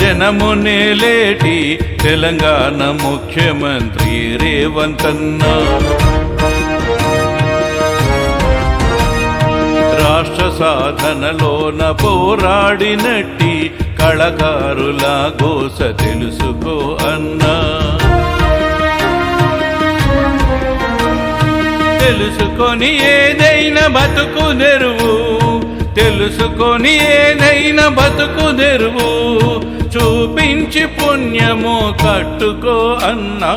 జనము నేలేటి తెలంగాణ ముఖ్యమంత్రి రేవంతన్న. రాష్ట్ర సాధనలోన పోరాడినట్టి కళకారుల గోస తెలుసుకో అన్నా. తెలుసుకొని ఏదైనా బతుకు నెరువు తెలుసుకొని ఏదైనా బతుకు తెరువు. చూపించి పుణ్యము కట్టుకో అన్నా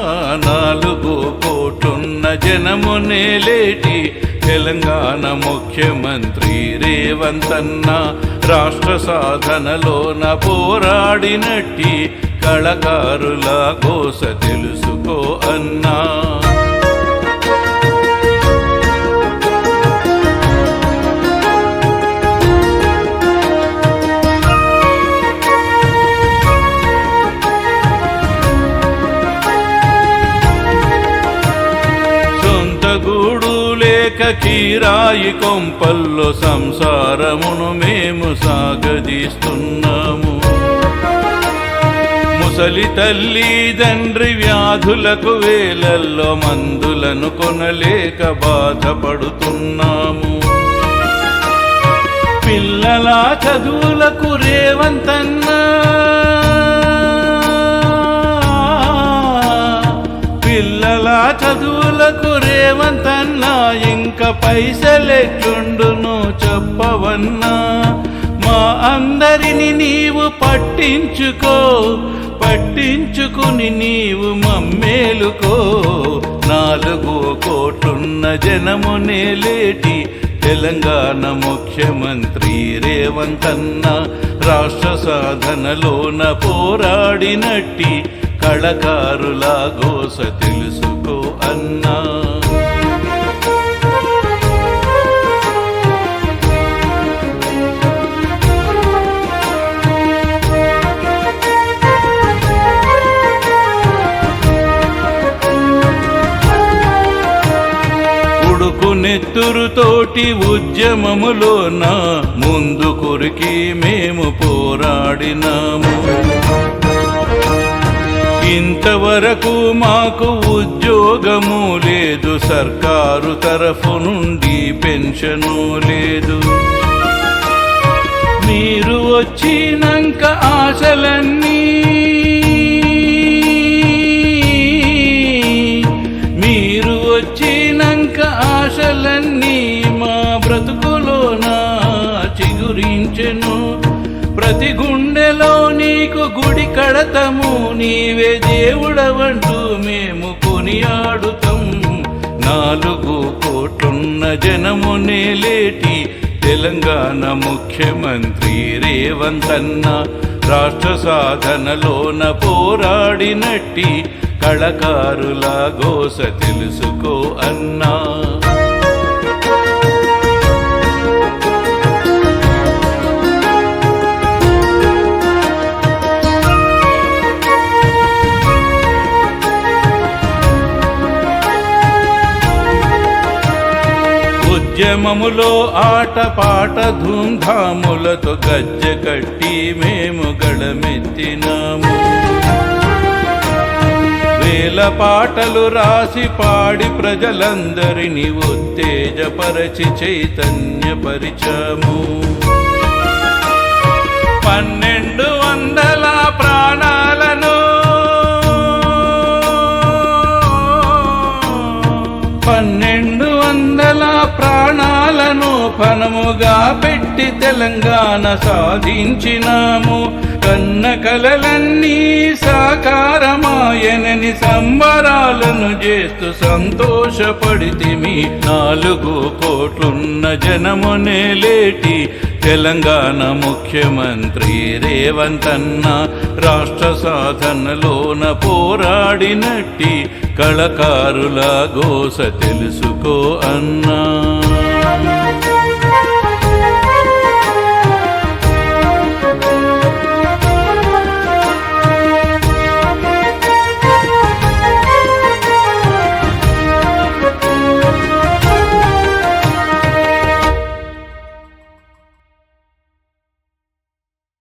నాలుగు కోటున్న జనము నేలేటి తెలంగాణ ముఖ్యమంత్రి రేవంతన్న రాష్ట్ర సాధనలోన పోరాడినట్టి. కళకారుల కోస తెలుసుకో అన్నా. లేక కీరాయి కొంపల్లో సంసారమును మేము సాగదీస్తున్నాము. ముసలి తల్లి తండ్రి వ్యాధులకు వేలల్లో మందులను కొనలేక బాధపడుతున్నాము. పిల్లల చదువులకు రేవంతన్నా పిల్లల చదువులకు రేవంత ఇంకా పైసలెట్లుండును చెప్పవన్నా? మా అందరిని నీవు పట్టించుకో పట్టించుకుని నీవు మమ్మేలుకో. నాలుగు కోట్లున్న జనమునే లేటి తెలంగాణ ముఖ్యమంత్రి రేవంతన్న. రాష్ట్ర సాధనలోన పోరాడినట్టి కళకారుల గోస తెలుసుకో అన్నా. కొడుకు నెత్తురుతోటి ఉద్యమములోన ముందు కొరికి మేము పోరాడినాము. ఇంతవరకు మాకు ఉద్యోగము లేదు సర్కారు తరఫు నుండి పెన్షను లేదు. మీరు వచ్చినాక ఆశలన్నీ ప్రతి గుండెలో నీకు గుడి కడతము నీవే దేవుడవంటూ మేము కొనియాడుతాం. నాలుగు కోట్లున్న జనము నేలేటి తెలంగాణ ముఖ్యమంత్రి రేవంతన్న. రాష్ట్ర సాధనలోన పోరాడినట్టి కళకారుల గోస తెలుసుకో అన్నా. ఉద్యమములో ఆట పాట ధూమ్ధాములతో గజ్జె కట్టి మేము గడమెత్తినాము వేల పాటలు రాసి పాడి ప్రజలందరినీ ఉత్తేజపరచి చైతన్యపరిచాము. ప్రాణాలను పనముగా పెట్టి తెలంగాణ సాధించినాము. కన్న కలలన్నీ సాకారమాయనని సంబరాలను చేస్తూ సంతోషపడితిమి నాలుగు కోట్లున్న జనమునే లేటి. తెలంగాణ ముఖ్యమంత్రి రేవంతన్న రాష్ట్ర సాధనలోన పోరాడినట్టి. కళకారుల గోస తెలుసుకో